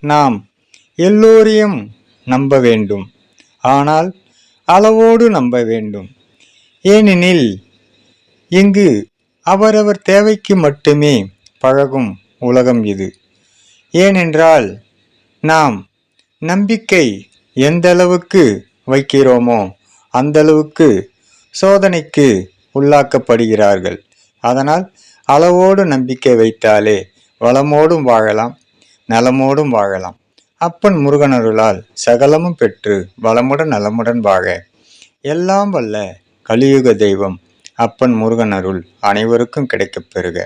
நாம் எல்லோரையும் நம்ப வேண்டும். ஆனால் அளவோடு நம்ப வேண்டும். ஏனெனில் இங்கு அவரவர் தேவைக்கு மட்டுமே பழகும் உலகம் இது. ஏனென்றால் நாம் நம்பிக்கை எந்த அளவுக்கு வைக்கிறோமோ அந்த அளவுக்கு சோதனைக்கு உள்ளாக்கப்படுகிறார்கள். அதனால் அளவோடு நம்பிக்கை வைத்தாலே வளமோடும் வாழலாம் நலமோடும் வாழலாம். அப்பன் முருகனருளால் சகலமும் பெற்று வளமுடன் நலமுடன் வாழ. எல்லாம் வல்ல கலியுக தெய்வம் அப்பன் முருகன் அருள் அனைவருக்கும் கிடைக்கப் பெறுக.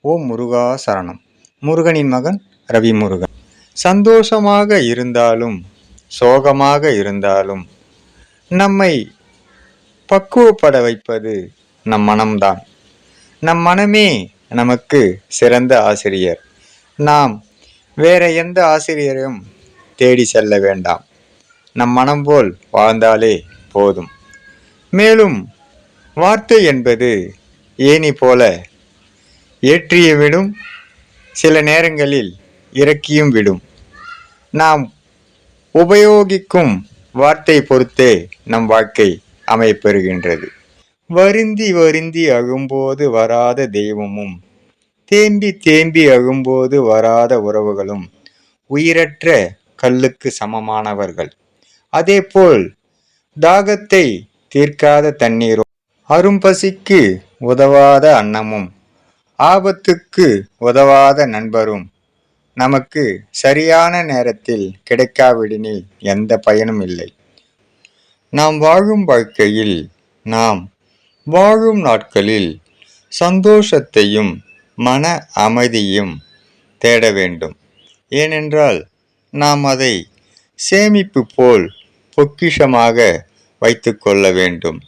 ஓம் முருகா சரணம். முருகனின் மகன் ரவி முருகன் சந்தோஷமாக இருந்தாலும் சோகமாக இருந்தாலும் நம்மை பக்குவப்பட வைப்பது நம் மனம்தான். நம் மனமே நமக்கு சிறந்த ஆசிரியர். நாம் வேற எந்த ஆசிரியரையும் தேடி செல்ல வேண்டாம். நம் மனம் போல் வாழ்ந்தாலே போதும். மேலும் வார்த்தை என்பது ஏனி போல ஏற்றிய விடும் சில நேரங்களில் இறக்கியும் விடும். நாம் உபயோகிக்கும் வார்த்தை பொறுத்தே நம் வாழ்க்கை அமைப்பெறுகின்றது. வருந்தி வருந்தி அழும்போது வராத தெய்வமும் தேம்பி தேம்பி அழும்போது வராத உறவுகளும் உயிரற்ற கல்லுக்கு சமமானவர்கள். அதேபோல் தாகத்தை தீர்க்காத தண்ணீரும் அரும்பசிக்கு உதவாத அன்னமும் ஆபத்துக்கு உதவாத நண்பரும் நமக்கு சரியான நேரத்தில் கிடைக்காவிடனில் எந்த பயனும் இல்லை. நாம் வாழும் வாழ்க்கையில் நாம் வாழும் நாட்களில் சந்தோஷத்தையும் மன அமைதியும் தேட வேண்டும். ஏனென்றால் நாம் அதை சேமிப்பு போல் பொக்கிஷமாக வைத்துக்கொள்ள வேண்டும்.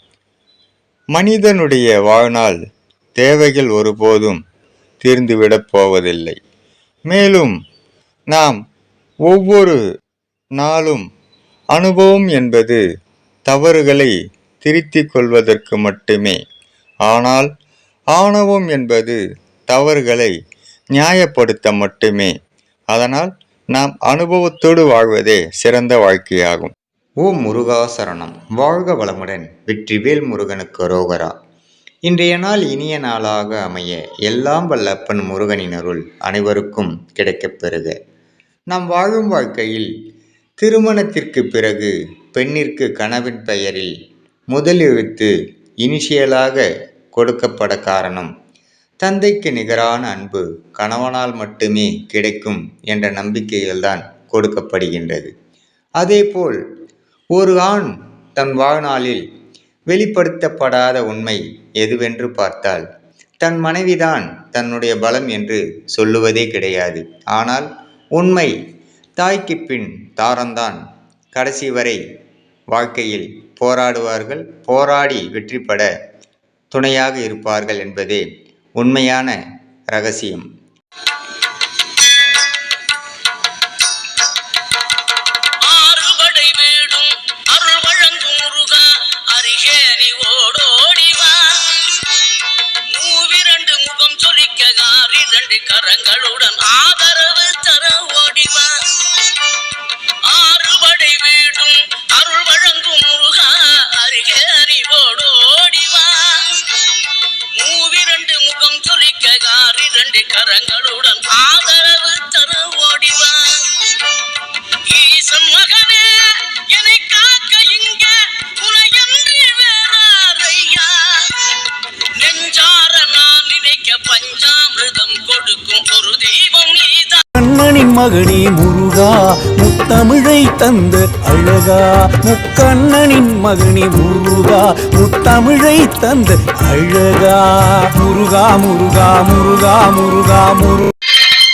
மனிதனுடைய வாழ்நாள் தேவைகள் ஒருபோதும் தீர்ந்துவிடப் போவதில்லை. மேலும் நாம் ஒவ்வொரு நாளும் அனுபவம் என்பது தவறுகளை திருத்திக் கொள்வதற்கு மட்டுமே. ஆனால் ஆணவம் என்பது தவறுகளை நியாயப்படுத்த மட்டுமே. அதனால் நாம் அனுபவத்தோடு வாழ்வதே சிறந்த வாழ்க்கையாகும். ஓம் முருகா சரணம். வாழ்க வளமுடன். வெற்றிவேல் முருகனுக்கு ரோகரா இன்றைய நாள் இனிய நாளாக அமைய எல்லாம் வல்லப்பன் முருகனின் அருள் அனைவருக்கும் கிடைக்கப் பெறுக. நாம் வாழும் வாழ்க்கையில் திருமணத்திற்கு பிறகு பெண்ணிற்கு கணவன் பெயரில் முதலெழுத்து இனிஷியலாக கொடுக்கப்பட காரணம் தந்தைக்கு நிகரான அன்பு கணவனால் மட்டுமே கிடைக்கும் என்ற நம்பிக்கையில்தான் கொடுக்கப்படுகின்றது. அதேபோல் ஒரு ஆண் தன் வாழ்நாளில் வெளிப்படுத்தப்படாத உண்மை எதுவென்று பார்த்தால் தன் மனைவிதான் தன்னுடைய பலம் என்று சொல்லுவதே கிடையாது. ஆனால் உண்மை தாய்க்கு பின் தாரம்தான் கடைசி வரை வாழ்க்கையில் போராடுவார்கள் போராடி வெற்றி பெற துணையாக இருப்பார்கள் என்பதே உண்மையான ரகசியம். கரங்களுடன் வீடும் அருகே நீ ஓடோடி மூவிரண்டு முகம் சொலிக்க ஆறிரண்டு கரங்களுடன். ஆதரவு மகனே முருகா முத்தமிழை தந்த அழகா. முக்கண்ணனின் மகனே முருகா முத்தமிழை தந்த அழகா. முருகா முருகா முருகா முருகா முரு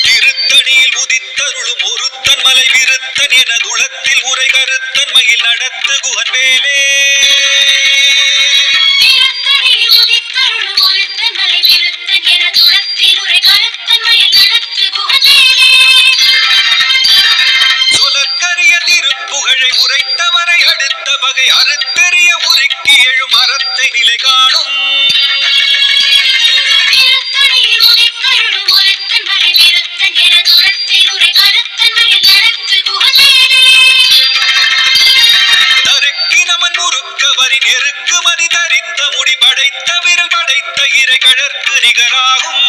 திருத்தணியில் உதித்தருளும் ஒருத்தன் மலை விருத்தன் என துளத்தில் உரை கருத்தன் மகிழ் நடத்து குகன் வேலே பெருக்கு மதி தரித்த முடி படைத்த விரல் படைத்த இறை கழற்கு நிகராகும்.